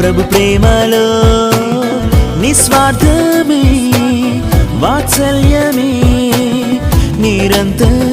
ప్రభు ప్రేమలో నిస్వార్థమే వాత్సల్యమే నిరంతరం